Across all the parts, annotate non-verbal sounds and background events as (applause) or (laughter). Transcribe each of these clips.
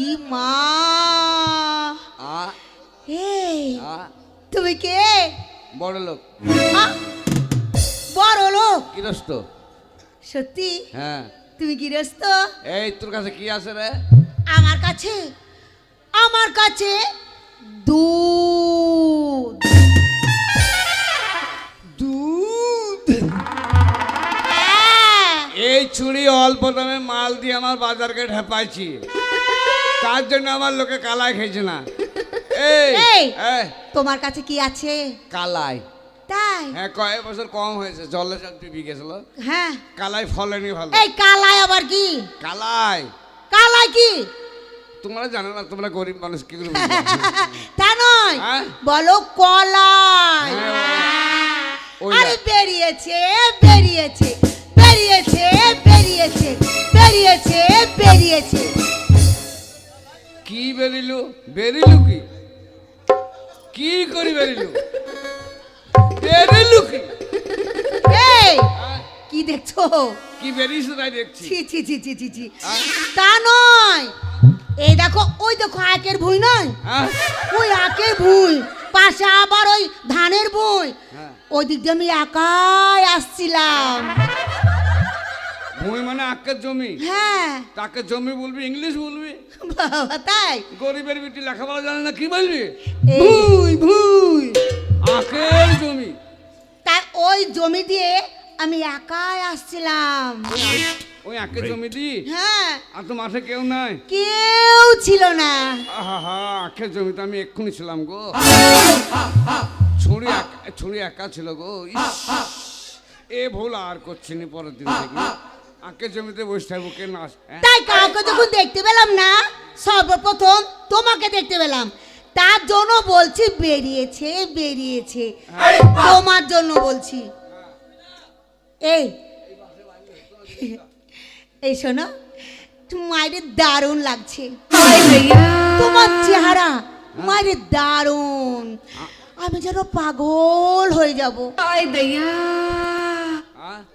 ই মা এই তুমি কে? বড় লোক বড় লোক গৃহস্থ। সত্যি? হ্যাঁ। তুমি গৃহস্থ? এই তোর কাছে কি আছে রে? আমার কাছে আমার কাছে দুধ। দুধ? হ্যাঁ, এই চুড়ি অল্প দামে মাল দিয়ে আমার বাজারকে ঢেপাইছি। তার জন্য আমার লোকে কালাই খেয়েছে না। এই তোমার কাছে কি আছে? কালাই। তাই? হ্যাঁ কয়েক বছর কম হয়েছে জলে সব ডুবে গেছিল। হ্যাঁ। কালাই ফলেনি ভালো। এই কালাই আবার কি? কালাই। কালাই কি? তোমরা জানো না তোমরা গরিব মানুষ কি করে (laughs) তা নয়। হ্যাঁ? বলো কলাই। হ্যাঁ, আরে। বেরিয়েছে বেরিয়েছে বেরিয়েছে বেরিয়েছে বেরিয়েছে বেরিয়েছে। কি বেরিলু? বেরিলু কি? কি করি বেরিলু? বেরিলু কি? এই হ্যাঁ? কি দেখছ? কি বেরিয়েছে তাই দেখছি। ছি ছি ছি ছি ছি ছি? তা নয়। এই দেখো ওই দেখো আখের ভুই নয়? হ্যাঁ? ওই আখের ভুই পাশে আবার ওই ধানের ভুই। হ্যাঁ। ওই দিক দিয়ে আমি একাই আসছিলাম। ভূমি মানে আক্কের জমি। হ্যাঁ। তাকে জমি বলবি ইংলিশ বলবি? বাবা তাই? গরিবের বেটি লেখাপড়া জানে না কি বলবি? ভুই ভুই। আখের জমি। তাই ওই জমি দিয়ে আমি একাই আসছিলাম। ওই আখের জমি দি হ্যাঁ। আর তো মাঠে কেউ নাই? কেউ ছিল না। আহা হা আখের জমিতে আমি এক্ষুনি ছিলাম গো। ছুরি একা- ছুরি একা ছিল গো এ ভুল আর করছি নি পরের দিন থেকে। আখের জমিতে বসে থাকব কে হ্যাঁ? তাই কাউকে যখন দেখতে পেলাম না সর্বপ্রথম তোমাকে দেখতে পেলাম। তার জন্য বলছি বেরিয়েছে বেরিয়েছে। তোমার জন্য বলছি। এই। এই শোনো মায়ের দারুণ লাগছে। তোমার চেহারা মায়ের দারুণ। আমি যেন পাগল হয়ে যাব। হ্যাঁ?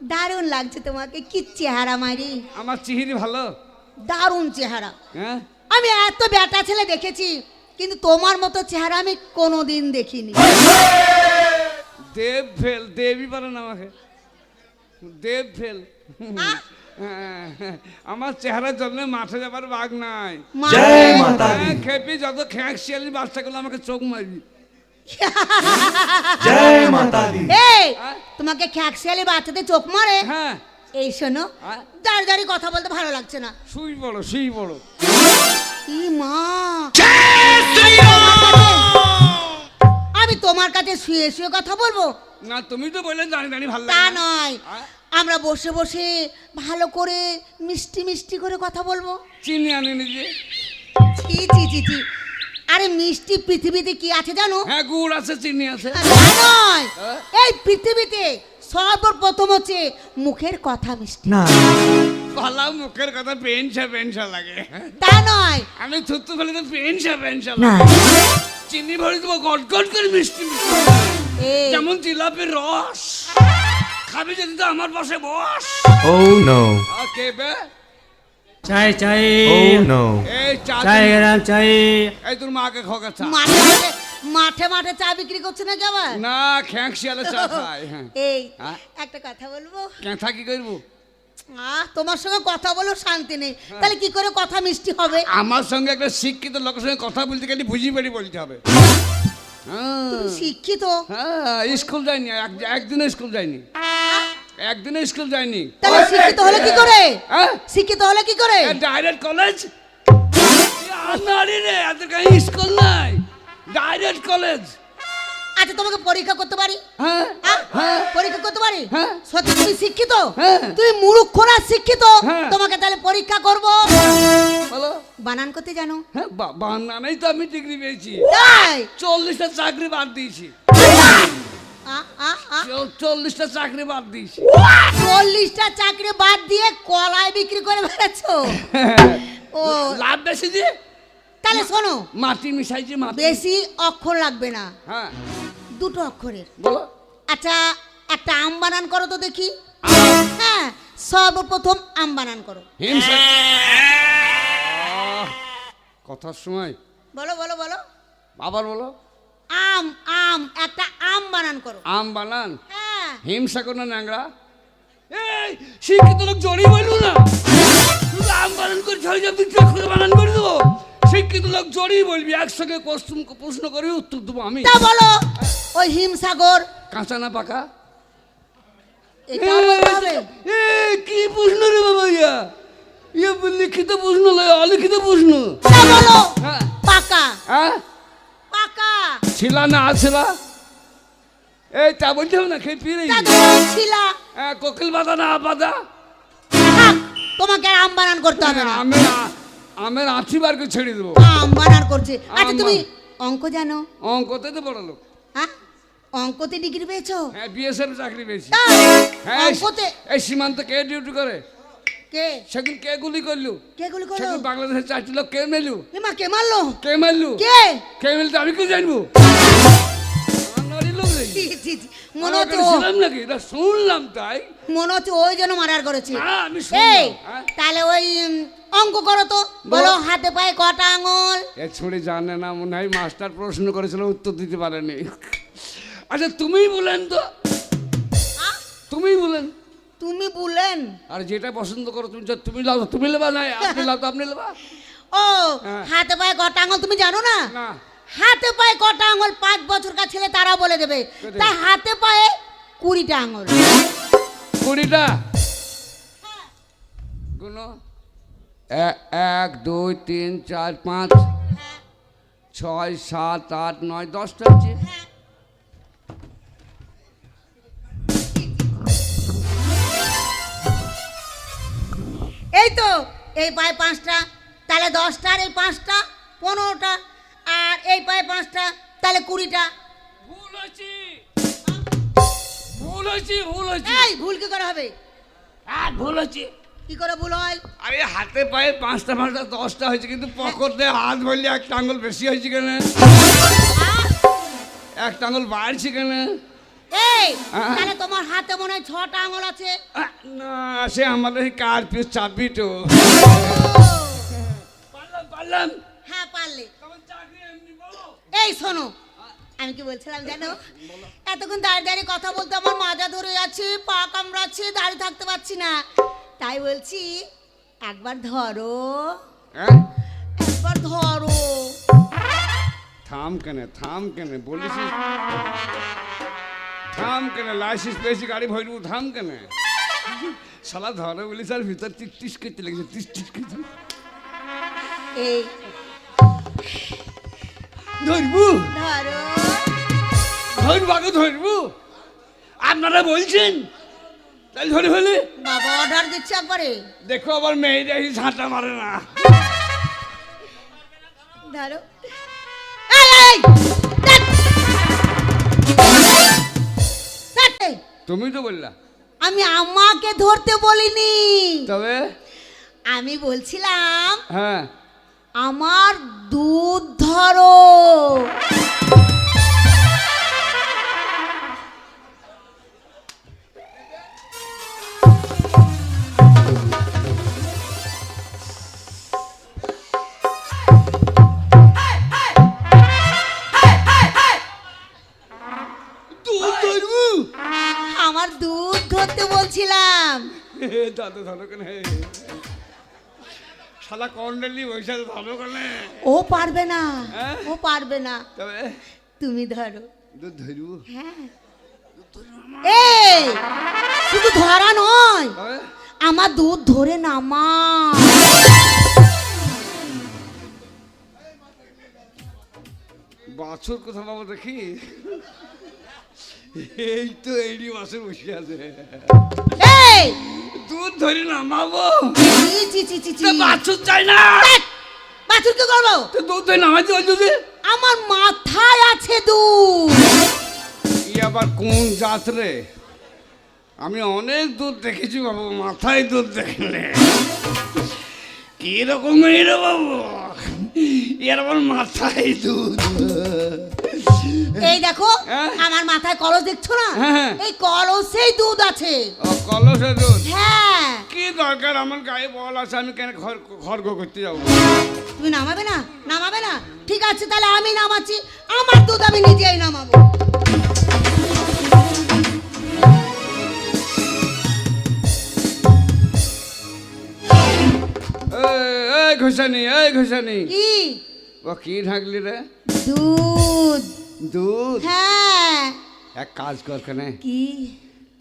দারুণ লাগছে তোমাকে কি চেহারা মারি আমার চিহিরি ভালো। দারুণ চেহারা। হ্যাঁ? আমি এত বেটা ছেলে দেখেছি কিন্তু তোমার মতো চেহারা আমি কোনোদিন দেখিনি। দেব ফেল দেবই পারে না আমাকে। দেব ফেল! হ্যাঁ, আমার চেহারার জন্য মাঠে যাবার বাঘ নাই। মা- জয় মাতা দি হ্যাঁ, খেপি যত খ্যাঁক শিয়ালি বাচ্চাগুলো আমাকে চোখ মারবি। জয় মাতা দি এই তোমাকে খ্যাকশিয়ালি বাচ্চাদের চোখ মারে। হ্যাঁ। এই শোনো! দাঁড়ি দাঁড়ি কথা বলতে ভালো লাগছে না। শুই পড়ো শুই ই মা। আমি তোমার কাছে শুয়ে শুয়ে কথা বলব? না তুমি তো বললে জানি জানি ভালো তা লাগে না। নয়। আমরা বসে বসে ভালো করে মিষ্টি মিষ্টি করে কথা বলব। চিনি আনি নিজে। ছি ছি ছি ছি। আরে মিষ্টি পৃথিবীতে কি আছে জানো? হ্যাঁ গুড় আছে চিনি আছে। নয়। হ্যাঁ? এই পৃথিবীতে সর্বপ্রথম হচ্ছে মুখের কথা মিষ্টি। না। ভালা মুখের কথা পেনসা পেনসা লাগে। তা নয়। আমি থুতু ফেলে তো পেনসা পেনসা না। লাগে। চিনি ভরে দেবো গট গট করে মিষ্টি মিষ্টি যেমন জিলাপির রস। খাবি যদি তো আমার পাশে বস। ও নো আর কে বে? চাই চাই। ও নো এই চা চাই দিন। গেলাম চাই। এই তোর মাকে খোকা চা মাঠে মাঠে মাঠে মাঠে চা বিক্রি করছে নাকি আবার? না খ্যাঁক শিয়ালে চা খায় হ্যাঁ। এই হ্যাঁ? একটা কথা বলব? ক্যাঁথা কি করব? আহ তোমার সঙ্গে কথা বলেও শান্তি নেই। তাহলে কি করে কথা মিষ্টি হবে? আমার সঙ্গে একটা শিক্ষিত লোকের সঙ্গে কথা বলতে গেলে বুঝি পেরি বলতে হবে। হ্যাঁ, তুমি শিক্ষিত? হ্যাঁ স্কুল যাইনি এক- একদিনও স্কুল যাইনি একদিনও স্কুল যায়নি। তাহলে শিক্ষিত হলে কি করে? হ্যাঁ? শিক্ষিত হলে কি করে? ডাইরেক্ট কলেজ রে এত কাহি স্কুল নাই। ডাইরেক্ট কলেজ আচ্ছা তোমাকে পরীক্ষা করতে পারি? হ্যাঁ? হ্যাঁ? পরীক্ষা করতে পারি? হ্যাঁ। সত্যি তুমি শিক্ষিত? হ্যাঁ। তুমি মুরুখ খোলা শিক্ষিত? হ্যাঁ। তোমাকে তাহলে পরীক্ষা করব। বলো। বানান করতে জানো? হ্যাঁ বা- বাহান্নানেই তো আমি ডিগ্রি পেয়েছি। তাই? চল্লিশটা চাকরি বাদ দিয়েছি। চল্লিশটা চাকরি বাদ দিয়েছি চল্লিশটা চাকরি বাদ দিয়ে কলাই বিক্রি করে বেড়াচ্ছো ও। লাভ বেশি যে? তাহলে শোনো। মাটি মিশাইছি মাটি। বেশি অক্ষর লাগবে না। হ্যাঁ। দুটো অক্ষরের। বলো। আচ্ছা একটা আম বানান করো তো দেখি। হ্যাঁ সর্বপ্রথম আম বানান করো। হিংসা। কথার সময়। বলো বলো বলো। আবার বলো। আম আম একটা আম বানান করো। আম বানান? হ্যাঁ। হিংসা করো না ন্যাংরা। এই শিক্ষিত লোক জড়ি বলব না? শুধু আম বানান করে ঝড়ি যাবি করে বানান করে দেবো? শিক্ষিত লোক জড়ি বলবি একসঙ্গে প্রশ্ন প্রশ্ন করি উত্তর দেবো আমি। তা বলো ওই হিমসাগর কাঁচা না পাকা? কি প্রশ্ন রে বাবা ইয়া? ইয়া লিখিত প্রশ্ন নয় অলিখিত প্রশ্ন। বলো হ্যাঁ। পাকা। হ্যাঁ? পাকা ছিলা না আছিলা এই তা হবে না খেয়ে তা ছিলা। হ্যাঁ কোকিল বাদা না বাদা তোমাকে আম বানান করতে হবে না। আমের আ- আমের আঁঠি বার ছেড়ে দেবো। আম বানান করছে। আচ্ছা তুমি অঙ্ক জানো? অঙ্কতে তো বড় লোক। হ্যাঁ অঙ্কতে ডিগ্রি পেয়েছ? হ্যাঁ বিএসএফ চাকরি পেয়েছি। হ্যাঁ অঙ্কতে এই সীমান্ত কে ডিউটি করে? কে? সেদিন কে গুলি করলু? কে গুলি করল? সেদিন বাংলাদেশের চারটি লোক কে মেলু? এমা কে মারলো? কে মারলু কে? কে মেলতে আমি কি জানব। মনে হচ্ছে নাকি? শুনলাম তাই। মনে হচ্ছে ওই জন্য মারার করেছে। আমি এই হ্যাঁ? তাহলে ওই অঙ্ক করো তো। বলো। হাতে পায়ে কটা আঙুল? এ ছুড়ি জানে না মনে হয় মাস্টার প্রশ্ন করেছিল উত্তর দিতে পারেনি। আচ্ছা তুমিই বলেন তো। তুমিই বলেন। তুমি বলেন। আর যেটা পছন্দ করো তুমি তুমি লাও তুমি লেবা না আপনি লাও আপনি লেবা। ও হ্যাঁ। হাতে পায়ে কটা আঙুল তুমি জানো না? হাতে পায়ে কটা আঙুল পাঁচ বছরকার ছেলে তারা বলে দেবে? তাই হাতে পায়ে কুড়িটা আঙুল। কুড়িটা? গুনো। এ- এক দুই তিন চার পাঁচ ছয় সাত আট নয় দশটা হচ্ছে এই পায়ে পাঁচটা তাহলে দশটা আর এই পাঁচটা পনেরোটা আর এই পায়ে পাঁচটা তাহলে কুড়িটা। ভুল হয়েছে। ভুল হয়েছে ভুল হয়েছে। এই ভুল কি করে হবে? আর ভুল হয়েছে। কি করে ভুল হয়? আরে হাতে পায়ে পাঁচটা পাঁচটা দশটা হয়েছে কিন্তু পকেটে হাত ভরলে একটা আঙুল বেশি হয়েছে কেন? একটা আঙুল বাড়ছে কেন? এই। তাহলে তোমার হাতে মনে হয় ছটা আঙুল আছে? না সে আমাদের এই কার পিস চাবি তো। পারলাম পারলাম। হ্যাঁ পারলে। তোমার চাকরি এমনি বলো। এই শোনো। আমি কি বলছিলাম জানো? এতক্ষণ দাঁড়িয়ে দাঁড়িয়ে কথা বলতে আমার মাজা ধরে যাচ্ছে পা কামড়াচ্ছে দাঁড়িয়ে থাকতে পারছি না। তাই বলছি একবার ধরো। হ্যাঁ একবার ধরো। থাম কেন থাম কেন বলিস থাম কেন লাইসেন্স পেয়েছি গাড়ি ভরবো থাম কেন শালা ধরে বলিস আর ভিতর টিস টিস করতে লেগেছে টিস টিস করতে। এই। ধরবো? ধরো। ধরবো আগে ধরবো? আপনারা বলছেন? তাহলে ধরে ফেলে। বাবা অর্ডার দিচ্ছে একবারে। দেখো আবার মেয়েরা এসে ঝাঁটা মারে না। ধরো। এই! তুমি তো বললা। আমি আমাকে ধরতে বলিনি। তবে? আমি বলছিলাম হ্যাঁ। আমার দুধ ধরো। দাদা ধরো কেন? শালা কন্ডলি বৈশা ধরো কেন? ও পারবে না হ্যাঁ? ও পারবে না। তবে? তুমি ধরো। দুধ ধরবো? হ্যাঁ। এই শুধু ধরা নয় আমার দুধ ধরে নামা। বাছুর কোথা বাবা দেখি? এই তো এইটি বাছুর বসে আছে। এই দুধ ধরি না মাবো চি চি চি চি তো বাছুর চাই না। ধ্যাৎ, বাছুর কি করব? তো দুধ ধরে নামাইতে বল যদি আমার মাথায় আছে দুধ। ই আবার কোন জাত রে? আমি অনেক দুধ দেখেছি বাবু মাথায় দুধ দেখলে। কি রকম রে বাবু? এর আবার মাথায় দুধ। এই দেখো হ্যাঁ? আমার মাথায় কলস দেখছ না? হ্যাঁ। এই কলসেই দুধ আছে। ও কলসে দুধ? হ্যাঁ। কি দরকার? আমার গায়ে বল আছে আমি কেন ঘর খড়গ করতে যাব? তুমি নামাবে না? নামাবে না? ঠিক আছে তাহলে আমি নামাচ্ছি। আমার দুধ আমি নিজেই নামাবো। এই ঘোষানি এই ঘোষানি। কি? ও কি ঢাকলি রে? দুধ। দুধ? হ্যাঁ। এক কাজ কর কেনে। কি?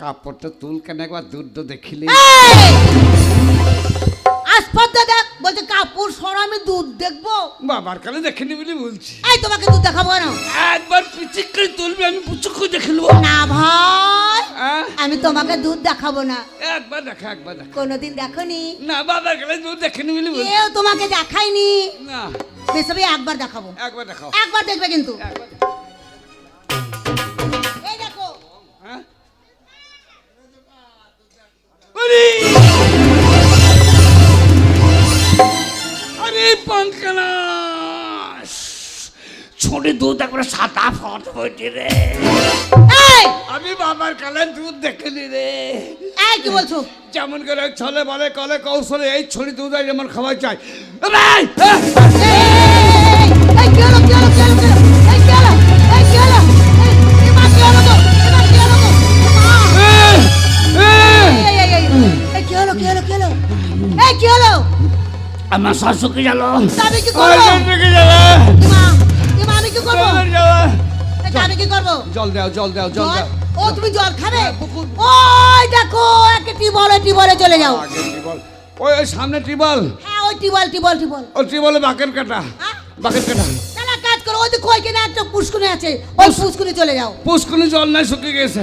কাপড়টা তুল কেন একবার দুধ তো দেখিলি! আসপদ্দা দেখ বলছে কাপড় সর আমি দুধ দেখব। বাবার কালে দেখিনি বলে বলছি। এই তোমাকে দুধ দেখাবো কেন? একবার পিচিক করে তুলবি আমি পুচুক দেখে নেব। না ভাই? আমি তোমাকে দুধ দেখাবো না। একবার দেখা একবার দেখা। কোনোদিন দেখনি? না বাবার কালে দুধ দেখিনি বলে বলছি। কেউ তোমাকে দেখায়নি। না। বেসবে একবার দেখাবো। একবার দেখাও। একবার দেখবে কিন্তু। একবার আরে আরে পঙ্কনা ছোটে দুধ একবার সাদা ফট বইটি রে। আমি বাবার কালে দুধ দেখিনি রে। এই কি বলছো? যেমন করে ছলে বলে কলে কৌশলে এই ছড়ি দুধ যেমন খাওয়া চাই এই, এই, এই, এই, কি হলো, কি হলো, কি হলো, এই, কি হলো, কি হলো, কি হলো? এই, কি হলো? আমার শাশুকে গেল তা আমি কি করব? আমি কি করব? আমি কি করব? জল দাও জল দাও জল? দাও ও, তুমি জল খাবে? হ্যাঁ। ওই দেখো, একে টিবলে, টিবলে চলে যাও। ওই ওই সামনে টিবল হ্যাঁ, ওই টিবল, টিবল, টিবল। ও টিবলে বাকের কাটা হ্যাঁ? বাকের কাটা কাজ করো, ওই দেখো, ওইখানে একটা পুষ্কুনি আছে, ওই পুষ্কুনি চলে যাও। পুষ্কুনি জল নাই শুকিয়ে গেছে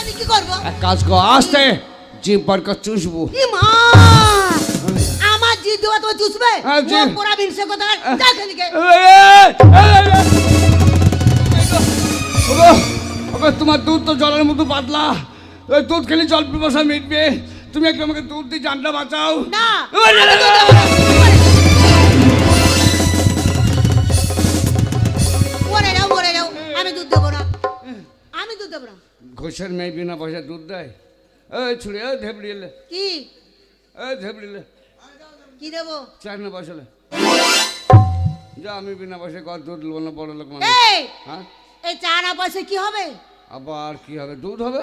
আমি কি করব? এক কাজ কর আসতে জিভ বার কর চুষবো মা! আমার জি দেওয়া তো চুষবে হ্যাঁ, পোড়া বিনসে কথা দেখ ওগো, তোমার দুধ তো জলের মতো পাতলা ওই দুধ খেলে জল পিপাসা মিটবে তুমি একটু আমাকে দুধ দিয়ে জানটা বাঁচাও না আমি দুধ দেবো না আমি দুধ দেবো না ঘোষের মেয়ে বিনা পয়সা দুধ দেয় এই ছুড়ে এই ধেবড়ি এলে। কি? এই ধেবড়ি এলে। কি দেবো? চার না যা আমি বিনা পয়সায় ঘর দুধ না বড় লোক এই! হ্যাঁ? এই চা না কি হবে? আবার কি হবে? দুধ হবে?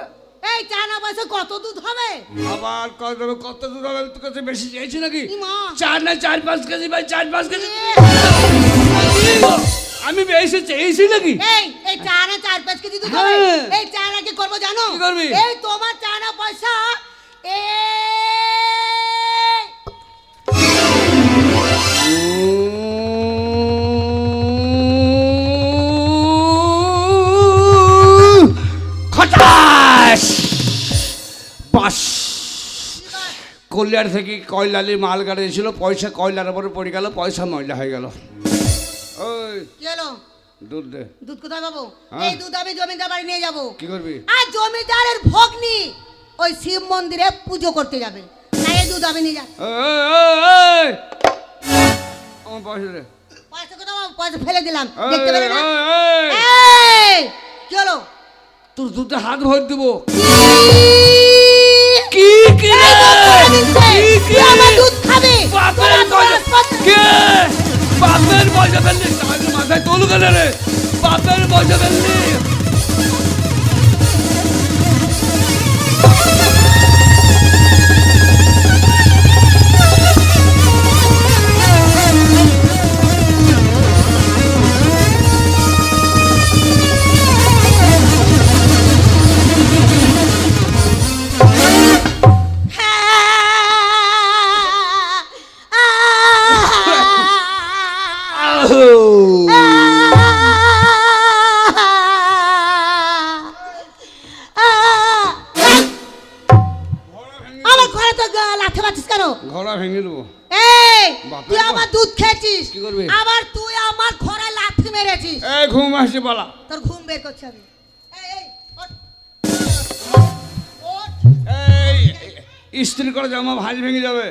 এই চা না পয়সা কত দুধ হবে? আবার কত হবে কত দুধ হবে? তোর কাছে বেশি চেয়েছি নাকি? চার না চার পাঁচ কেজি ভাই চার পাঁচ কেজি। এ? আমি বেশি চেয়েছি নাকি? এই এই চা না চার পাঁচ কেজি দুধ হবে। হ্যাঁ। এই চা না কি করব জানো? কি করবি? এই তোমার চা না পয়সা খটাস! বাস! কল্যাণ থেকে কয়লালি মাল গাড়ি ছিল পয়সা কয়লার উপরে পড়ে গেল পয়সা ময়লা হয়ে গেল। কি হলো? দুধ দে। দুধ কোথায় পাবো? হ্যাঁ। এই দুধ আমি জমিদার বাড়ি নিয়ে যাব। কি করবি? আর জমিদারের ভগ্নি ওই শিব মন্দিরে পুজো করতে যাবে। তাই এই দুধ আমি নিয়ে যাব। আমার পয়সা দে। পয়সা কোথাও? পয়সা ফেলে দিলাম। দেখতে পেলে না? কি হলো? তোর দুধে হাত ভর দিব। কি? কি, ইস্ত্রি করে জামা ভাঁজ ভেঙে যাবে।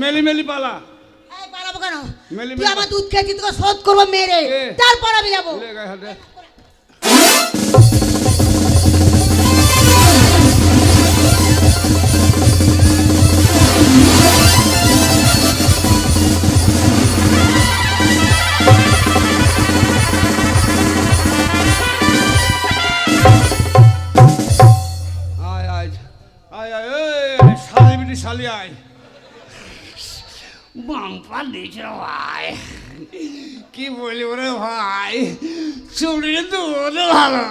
মেলি মেলি পালা পালাবো কেন? মেলি মেলি আমার দুধ খেয়েছি তোকে শোধ করব মেরে। তারপর আমি যাব পালিয়ে আয় বাম্পা দিয়েছে ভাই কি বলব রে ভাই চুরি তো ভালো